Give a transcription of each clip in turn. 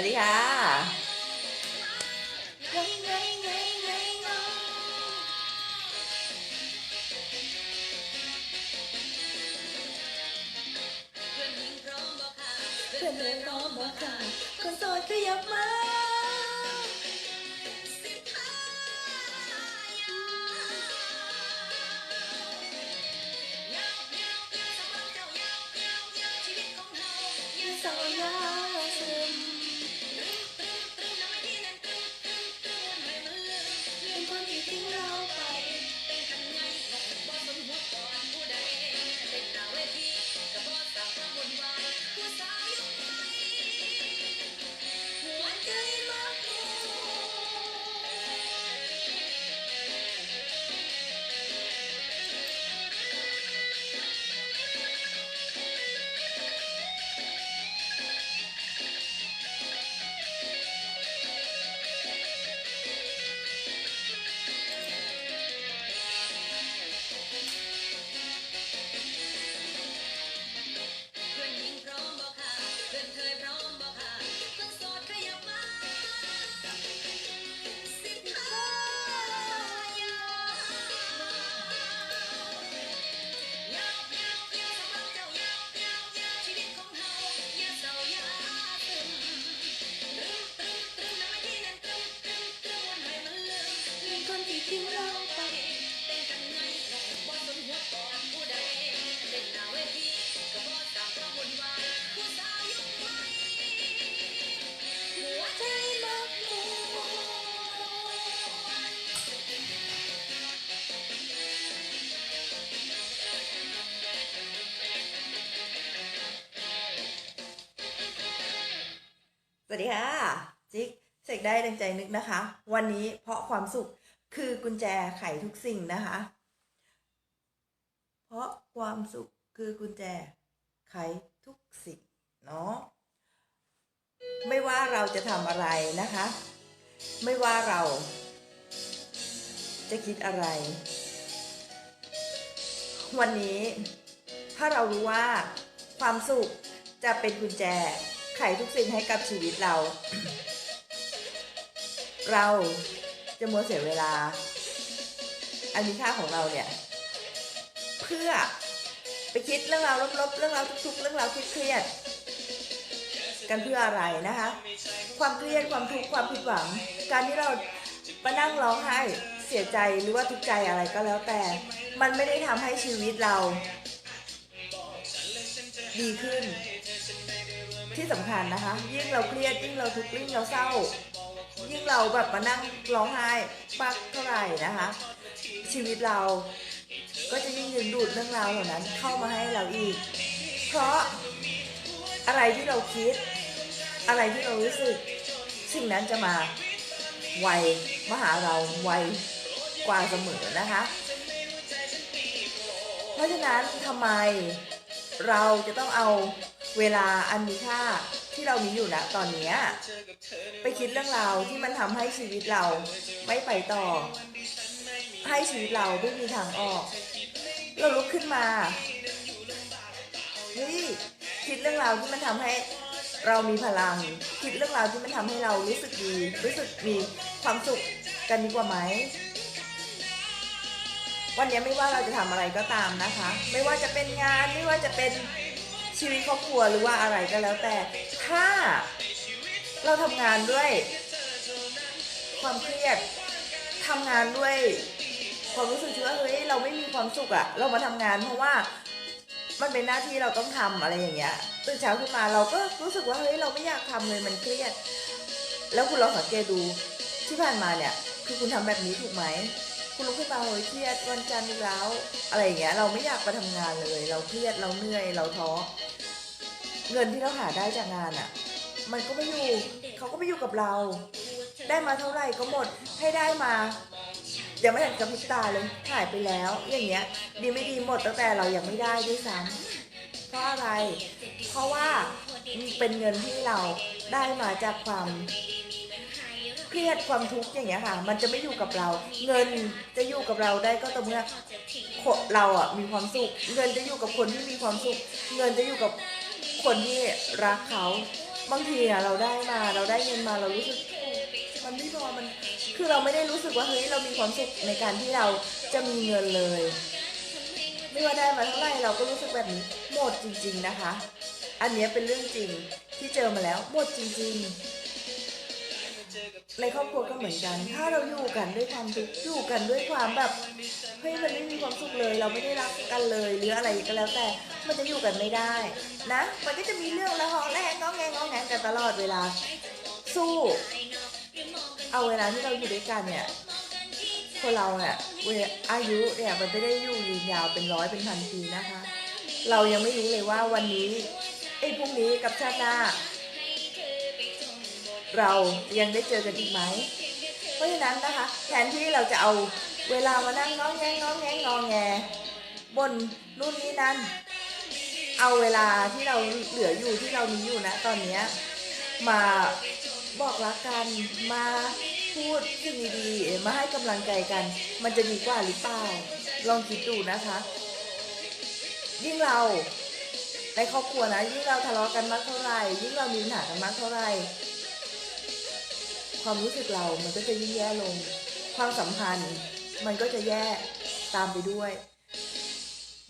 วัสดีค่ะเพื่อนเลยน้องบอกค่ะคนโสดขยับมา สวัสดีค่ะ จิ๊กเสกได้ดังใจนึกนะคะ วันนี้เพราะความสุขคือกุญแจไขทุกสิ่งนะคะ เพราะความสุขคือกุญแจไขทุกสิ่งเนาะไม่ว่าเราจะทำอะไรนะคะ ไม่ว่าเราจะคิดอะไร วันนี้ถ้าเรารู้ว่าความสุขจะเป็นกุญแจ ไขทุกสิ่งให้กับชีวิตเรา เราจะมัวเสียเวลา อันมีค่าของเราเนี่ย เพื่อไปคิดเรื่องราวลบๆเรื่องราวทุกๆ เรื่องราวเครียดกันเพื่ออะไรนะคะ ความเครียดความทุกข์ความผิดหวัง การที่เรามานั่งร้องไห้เสียใจหรือว่าทุกข์ใจอะไรก็แล้วแต่ มันไม่ได้ทำให้ชีวิตเรา ดีขึ้น ที่สำคัญนะคะ ยิ่งเราเครียดยิ่งเราทุกข์ยิ่งเราเศร้า ยิ่งเราแบบมานั่งร้องไห้มากเท่าไหร่นะคะ ชีวิตเราก็จะยิ่งดึงดูดเรื่องราวเหล่านั้นเข้ามาให้เราอีก เพราะอะไรที่เราคิด อะไรที่เรารู้สึก สิ่งนั้นจะมาไวมาหาเราไวกว่าเสมอนะคะ เพราะฉะนั้นทำไมเราจะต้องเอา เวลาอันมีค่าที่เรามีอยู่ณตอนนี้ไปคิดเรื่องราวที่มันทำให้ชีวิตเราไม่ไปต่อ ให้ชีวิตเราไม่มีทางออก เราลุกขึ้นมาเฮ้ยคิดเรื่องราวที่มันทำให้เรามีพลัง คิดเรื่องราวที่มันทำให้เรารู้สึกดี รู้สึกมีความสุขกันดีกว่าไหมวันนี้ไม่ว่าเราจะทำอะไรก็ตามนะคะ ไม่ว่าจะเป็นงานไม่ว่าจะเป็น ชีวิตครอบครัวหรือว่าอะไรก็แล้วแต่ ถ้าเราทำงานด้วยความเครียดทำงานด้วยความรู้สึกที่ว่าเฮ้ยเราไม่มีความสุขอะเรามาทำงานเพราะว่ามันเป็นหน้าที่เราต้องทำอะไรอย่างเงี้ยตื่นเช้าขึ้นมาเราก็รู้สึกว่าเฮ้ยเราไม่อยากทำเลยมันเครียด แล้วคุณลองสังเกตดูที่ผ่านมาเนี่ยคือคุณทำแบบนี้ถูกไหมคุณลุกขึ้นมาเฮ้ยเครียดวันจันทร์อีกแล้ว อะไรอย่างเงี้ยเราไม่อยากไปทำงานเลย เราเครียดเราเหนื่อยเราท้อ เงินที่เราหาได้จากงานอะ่ะ มันก็ไม่อยู่เขาก็ไม่อยู่กับเรา ได้มาเท่าไหร่ก็หมดให้ได้มายังไม่เห็นกระพริบตาเลยหายไปแล้ว อย่างเงี้ย ดีไม่ดีหมดตั้งแต่เรายังไม่ได้ด้วยซ้ำเพราะอะไร เพราะว่าเป็นเงินที่เราได้มาจากความ เครียดความทุกข์อย่างเงี้ยค่ะ มันจะไม่อยู่กับเรา เงินจะอยู่กับเราได้ก็ต่อเมื่อคนเราอะมีความสุข เงินจะอยู่กับคนที่มีความสุข เงินจะอยู่กับคนที่รักเขาบางทีอะเราได้มาเราได้เงินมาเรารู้สึกมันไม่พอมันคือเราไม่ได้รู้สึกว่าเฮ้ยเรามีความสุขในการที่เราจะมีเงินเลย ไม่ว่าได้มาเท่าไหร่เราก็รู้สึกแบบนี้หมดจริง ๆนะคะ อันเนี้ยเป็นเรื่องจริงที่เจอมาแล้วหมดจริง ๆ ในครอบครัวก็เหมือนกัน ถ้าเราอยู่กันด้วยความทุกข์อยู่กันด้วยความแบบเฮ้ยมันไม่มีความสุขเลย เราไม่ได้รักกันเลยหรืออะไรก็แล้วแต่ มันจะอยู่กันไม่ได้ นะ มันก็จะมีเรื่องละหองและแหงงอแงงอแงงกันตลอดเวลา สู้ เอาเวลาที่เราอยู่ด้วยกันเนี่ยคนเราเนี่ยเวอายุเนี่ยมันไม่ได้อยู่ยืนยาวเป็นร้อยเป็นพันปีนะคะ เรายังไม่รู้เลยว่าวันนี้ไอ้พรุ่งนี้กับชาติหน้า เรายังได้เจอกันอีกไหม เพราะฉะนั้นนะคะ แทนที่เราจะเอาเวลามานั่งง้องแงง้องแงงงแงบนนู่นนี่นั่นเอาเวลาที่เราเหลืออยู่ที่เรามีอยู่นะตอนนี้มาบอกรักกันมาพูดสิ่งดีๆมาให้กำลังใจกัน มันจะดีกว่าหรือเปล่าลองคิดดูนะคะ ยิ่งเราในครอบครัวนะยิ่งเราทะเลาะกันมากเท่าไหร่ยิ่งเรามีปัญหากันมากเท่าไหร่ ความรู้สึกเรามันก็จะยิ่งแย่ลง ความสัมพันธ์มันก็จะแย่ตามไปด้วย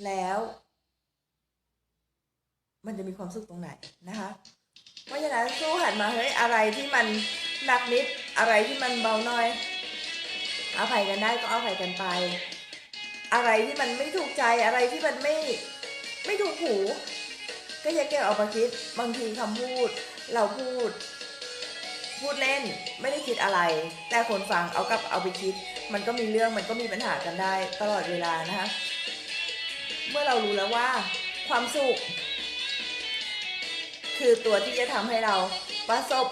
แล้ว มันจะมีความสุขตรงไหนนะคะ เพราะฉะนั้นสู้หันมาเฮ้ยอะไรที่มันหนักนิดอะไรที่มันเบาหน่อยอภัยกันได้ก็อภัยกันไป อะไรที่มันไม่ถูกใจอะไรที่มันไม่ไม่ถูกหู ก็อย่าเก็บเอามาคิดบางทีคำพูด เราพูด พูดเล่นไม่ได้คิดอะไร แต่คนฟังเอากับเอาไปคิด มันก็มีเรื่องมันก็มีปัญหากันได้ตลอดเวลานะคะเมื่อเรารู้แล้วว่าความสุข คือตัวที่จะทำให้เราประสบ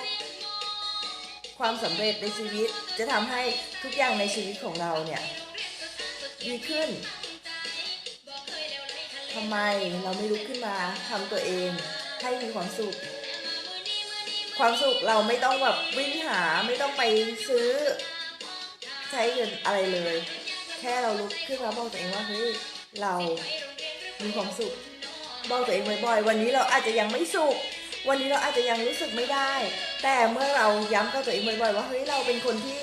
ความสำเร็จในชีวิตจะทำให้ทุกอย่างในชีวิตของเราเนี่ยดีขึ้นทำไมเราไม่ลุกขึ้นมาทำตัวเองให้มีความสุข ความสุขเราไม่ต้องแบบวิ่งหาไม่ต้องไปซื้อ ใช้เงินอะไรเลย แค่เราลุกขึ้นมาบอกตัวเองว่าเฮ้ยเรามีความสุขบอกตัวเองบ่อยๆวันนี้เราอาจจะยังไม่สุข วันนี้เราอาจจะยังรู้สึกไม่ได้ แต่เมื่อเราย้ำกับตัวเองบ่อยๆว่าเฮ้ยเราเป็นคนที่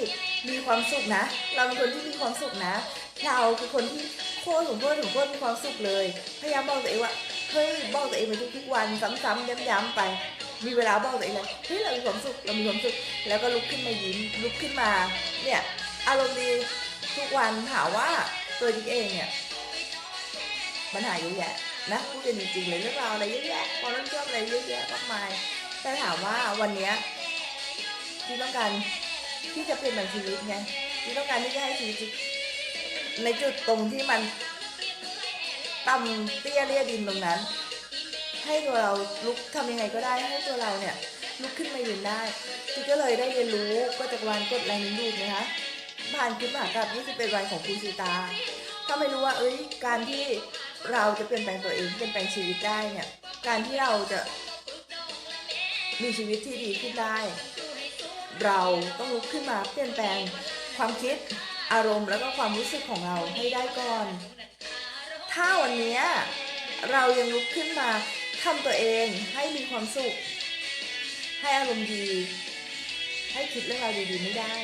มีความสุขนะ เราเป็นคนที่มีความสุขนะ เราคือคนที่โคตรถึงโคตรถึงโคตรมีความสุขเลย พยายามบอกตัวเองว่าเฮ้ยบอกตัวเองไปทุกๆวันซ้ำๆย้ำๆไป มีเวลาบอกตัวเองเลยเฮ้ยเรามีความสุขเรามีความสุขแล้วก็ลุกขึ้นมายิ้มลุกขึ้นมาเนี่ยอารมณ์ดีทุกวันถามว่าตัวจิ๊กเองเนี่ยปัญหาเยอะแยะนะพูดกันจริงๆเลยเรื่องราวอะไรเยอะแยะความรับผิดชอบอะไรเยอะแยะมากมายแต่ถามว่าวันเนี้ยที่ต้องการที่จะเปลี่ยนแปลงชีวิตไงที่ต้องการที่จะให้ชีวิตในจุดตรงที่มันต่ำเตี้ยเรียดินตรงนั้น ให้ตัวเราลุกทำยังไงก็ได้ให้ตัวเราเนี่ยลุกขึ้นมายืนได้จิ๊กก็เลยได้เรียนรู้ก็จากวันกดแรงดึงดูดนะคะผ่านคลิปมหากราบ21วันของคุณสีตา ถ้าไม่รู้ว่าเอ้ยการที่เราจะเปลี่ยนแปลงตัวเองเปลี่ยนแปลงชีวิตได้เนี่ยการที่เราจะมีชีวิตที่ดีขึ้นได้ เราต้องลุกขึ้นมาเปลี่ยนแปลงความคิดอารมณ์แล้วก็ความรู้สึกของเราให้ได้ก่อน ถ้าวันนี้เรายังลุกขึ้นมา ทำตัวเองให้มีความสุข ให้อารมณ์ดี ให้คิดเรื่องราวดีๆไม่ได้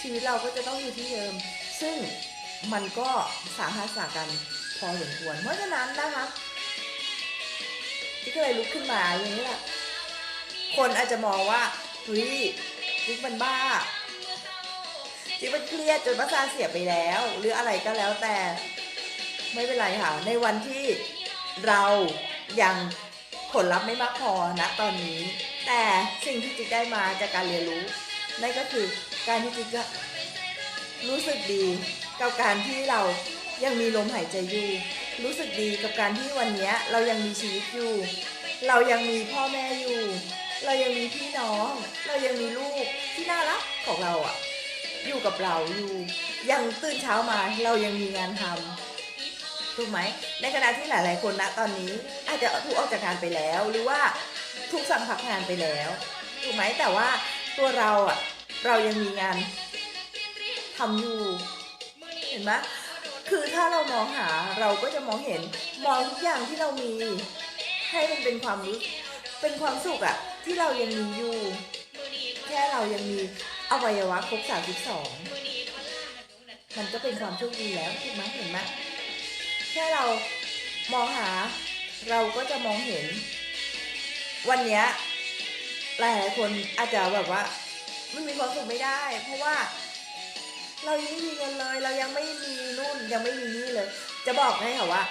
ชีวิตเราก็จะต้องอยู่ที่เดิม ซึ่งมันก็สาหัสสากันพอสมควรเพราะฉะนั้นนะคะที่ก็เลยลุกขึ้นมาอย่างนี้แหละคนอาจจะมองว่าเฮ้ยจิ๊กมันบ้าจิ๊กมันเครียดจนประสาทเสียไปแล้ว หรืออะไรก็แล้วแต่ไม่เป็นไรค่ะ ในวันที่เรา ยังผลลัพธ์ไม่มากพอนะตอนนี้ แต่สิ่งที่จิ๊กได้มาจากการเรียนรู้นั่นก็คือการที่จิ๊กจะรู้สึกดีกับการที่เรายังมีลมหายใจอยู่ รู้สึกดีกับการที่วันนี้เรายังมีชีวิตอยู่ เรายังมีพ่อแม่อยู่ เรายังมีพี่น้อง เรายังมีลูกที่น่ารักของเราอะอยู่กับเราอยู่ ยังตื่นเช้ามาเรายังมีงานทำ ถูกไหมในขณะที่หลาย ๆ คนนะตอนนี้อาจจะถูกออกจากงานไปแล้ว หรือว่าถูกสั่งพักงานไปแล้วถูกไหมแต่ว่าตัวเราอะเรายังมีงานทำอยู่เห็นไหมคือถ้าเรามองหาเราก็จะมองเห็นมองทุกอย่างที่เรามี ให้มันเป็นความรู้เป็นความสุขอะที่เรายังมีอยู่ แค่เรายังมีอวัยวะครบ32มันก็เป็นความโชคดีแล้วถูกไหมเห็นไหม แค่เรามองหาเราก็จะมองเห็น วันเนี้ยหลายๆคนอาจจะแบบว่ามันมีความสุขไม่ได้ เพราะว่าเรายังไม่มีเงินเลย เรายังไม่มีนู่นยังไม่มีนี่เลย จะบอกให้ค่ะว่า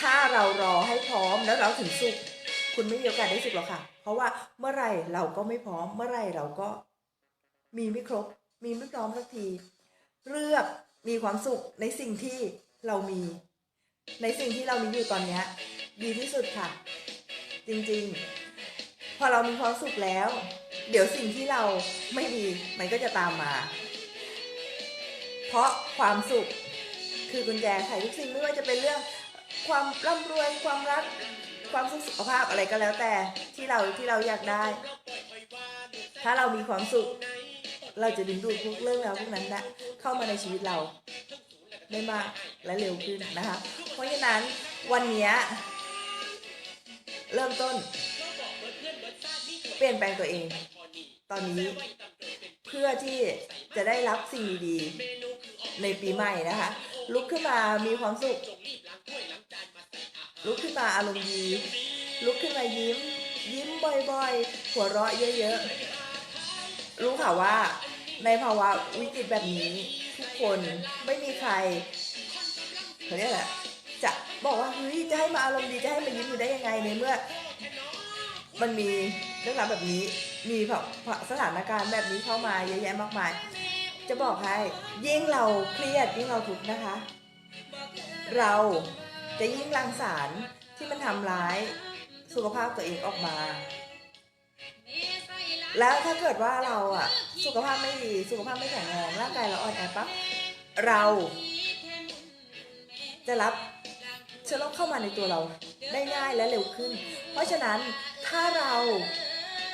ถ้าเรารอให้พร้อมแล้วเราถึงสุข คุณไม่มีโอกาสได้สุขหรอกค่ะ เพราะว่าเมื่อไหร่เราก็ไม่พร้อม เมื่อไหร่เราก็มีไม่ครบ มีไม่พร้อมสักที เลือกมีความสุขในสิ่งที่เรามี ในสิ่งที่เรามีอยู่ตอนนี้ดีที่สุดค่ะ จริงๆ พอเรามีความสุขแล้ว เดี๋ยวสิ่งที่เราไม่มีมันก็จะตามมา เพราะความสุขคือกุญแจไขทุกสิ่งไม่ว่าจะเป็นเรื่องความร่ำรวยความรักความสุขสุขภาพอะไรก็แล้วแต่ที่เราที่เราอยากได้ ถ้าเรามีความสุข เราจะดึงดูดพวกเรื่องราวพวกนั้นนะเข้ามาในชีวิตเราได้มากและเร็วขึ้นนะคะ เพราะฉะนั้นวันนี้เริ่มต้น เปลี่ยนแปลงตัวเอง ตอนนี้เพื่อที่จะได้รับสิ่งดีๆในปีใหม่นะคะ ลุกขึ้นมามีความสุข ลุกขึ้นมาอารมณ์ดี ลุกขึ้นมายิ้ม ยิ้มบ่อยๆ หัวเราะเยอะๆ รู้ค่ะว่าในภาวะวิกฤตแบบนี้ ทุกคนไม่มีใคร เขาเรียกอะไรจะบอกว่าเฮ้ยจะให้มาอารมณ์ดีจะให้มายิ้มอยู่ได้ยังไงในเมื่อ มันมีเรื่องราวแบบนี้ มีแบบสถานการณ์แบบนี้เข้ามาเยอะแยะมากมาย จะบอกให้ยิ่งเราเครียดยิ่งเราทุกข์นะคะ เราจะยิ่งรังสารที่มันทำร้ายสุขภาพตัวเองออกมา แล้วถ้าเกิดว่าเราอะสุขภาพไม่ดีสุขภาพไม่แข็งแรงร่างกายเราอ่อนแอปั๊บเรา จะรับเชื้อโรคเข้ามาในตัวเราได้ง่ายและเร็วขึ้น เพราะฉะนั้นถ้าเรา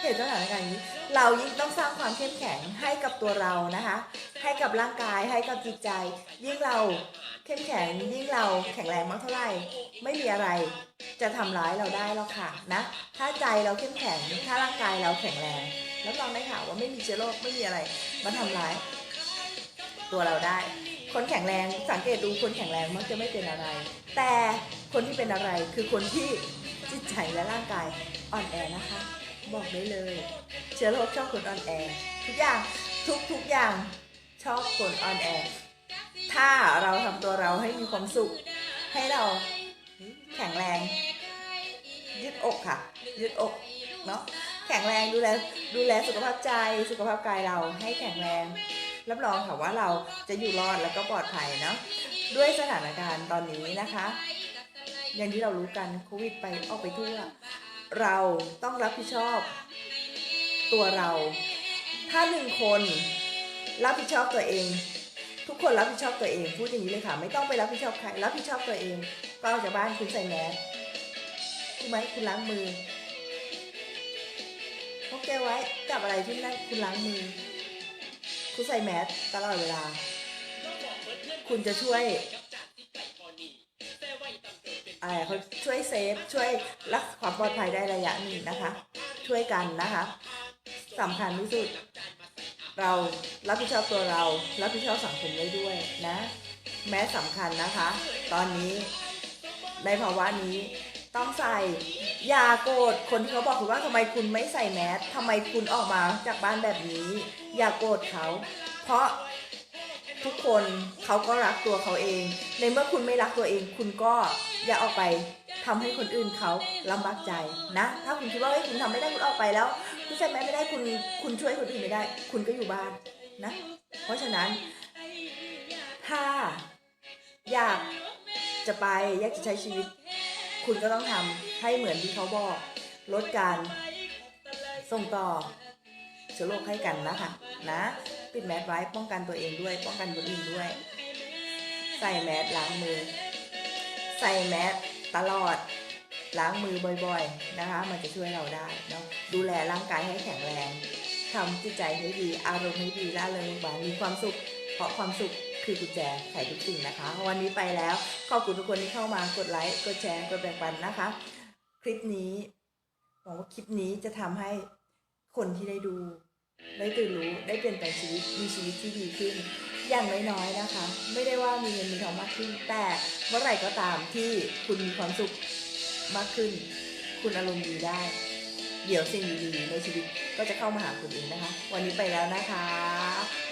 เห็นสถานการณ์นี้ เรายิ่งต้องสร้างความเข้มแข็งให้กับตัวเรานะคะ ให้กับร่างกายให้กับจิตใจ ยิ่งเราเข้มแข็งยิ่งเราแข็งแรงมากเท่าไหร่ไม่มีอะไรจะทำร้ายเราได้หรอกค่ะนะ ถ้าใจเราเข้มแข็งถ้าร่างกายเราแข็งแรงรับรองได้ค่ะว่าไม่มีเชื้อโรคไม่มีอะไรมาทำร้าย ตัวเราได้ คนแข็งแรงสังเกตดูคนแข็งแรงมักจะไม่เป็นอะไร แต่คนที่เป็นอะไรคือคนที่จิตใจและร่างกายอ่อนแอนะคะ บอกได้เลย เชื้อโรคชอบคนอ่อนแอ ทุกอย่างทุกทุกอย่างชอบคนอ่อนแอ ถ้าเราทำตัวเราให้มีความสุข ให้เราแข็งแรง ยืดอกค่ะ ยืดอกเนาะแข็งแรงดูแลดูแลสุขภาพใจสุขภาพกายเราให้แข็งแรง รับรองค่ะว่าเราจะอยู่รอดแล้วก็ปลอดภัยเนาะด้วยสถานการณ์ตอนนี้นะคะ อย่างที่เรารู้กันโควิดไปออกไปทั่ว เราต้องรับผิดชอบ ตัวเรา ถ้าหนึ่งคนรับผิดชอบตัวเอง ทุกคนรับผิดชอบตัวเอง พูดอย่างนี้เลยค่ะ ไม่ต้องไปรับผิดชอบใคร รับผิดชอบตัวเองก็ออกจากบ้านคุณใส่แมสถูกไหมคุณล้างมือพกแกไว้จับอะไรที่นั่นคุณล้างมือ คุณใส่แมสตลอดเวลา คุณจะช่วยอะไรเขาช่วยเซฟช่วยรักความปลอดภัยได้ระยะหนึ่งนะคะ ช่วยกันนะคะสำคัญที่สุด เรารับผิดชอบตัวเรา รับผิดชอบสังคมได้ด้วยนะ แม้สำคัญนะคะ ตอนนี้ในภาวะนี้ ต้องใส่ อย่าโกรธคนที่เขาบอกคุณว่าทำไมคุณไม่ใส่แมสทำไมคุณออกมาจากบ้านแบบนี้ อย่าโกรธเขา เพราะทุกคนเขาก็รักตัวเขาเอง ในเมื่อคุณไม่รักตัวเอง คุณก็อย่าออกไปทำให้คนอื่นเขาลำบากใจนะ ถ้าคุณคิดว่าเฮ้ยคุณทำไม่ได้คุณออกไปแล้วคุณใส่แมสไม่ได้คุณคุณช่วยคนอื่นไม่ได้ คุณก็อยู่บ้านนะ เพราะฉะนั้น ถ้าอยากจะไปอยากจะใช้ชีวิต คุณก็ต้องทำให้เหมือนที่เขาบอก ลดการส่งต่อเชื้อโรคให้กันนะคะนะปิดแมสไว้ป้องกันตัวเองด้วย ป้องกันคนอื่นด้วย ใส่แมสล้างมือ ใส่แมสตลอดล้างมือบ่อยๆนะคะ มันจะช่วยเราได้เนาะดูแลร่างกายให้แข็งแรงทำจิตใจให้ดี อารมณ์ให้ดีร่าเริงเบิกบานมีความสุข เพราะความสุข คือกุญแจไขทุกสิ่งนะคะ วันนี้ไปแล้วขอบคุณทุกคนที่เข้ามากดไลค์กดแชร์กดแบ่งปันนะคะ คลิปนี้หวังว่าคลิปนี้จะทำให้คนที่ได้ดูได้ตื่นรู้ได้เปลี่ยนแปลงชีวิตมีชีวิตที่ดีขึ้น อย่างน้อยๆนะคะ ไม่ได้ว่ามีเงินมีทองมากขึ้น แต่เมื่อไหร่ก็ตามที่คุณมีความสุขมากขึ้น คุณอารมณ์ดีได้ เดี๋ยวสิ่งดีๆในชีวิตก็จะเข้ามาหาคุณเองนะคะ วันนี้ไปแล้วนะคะ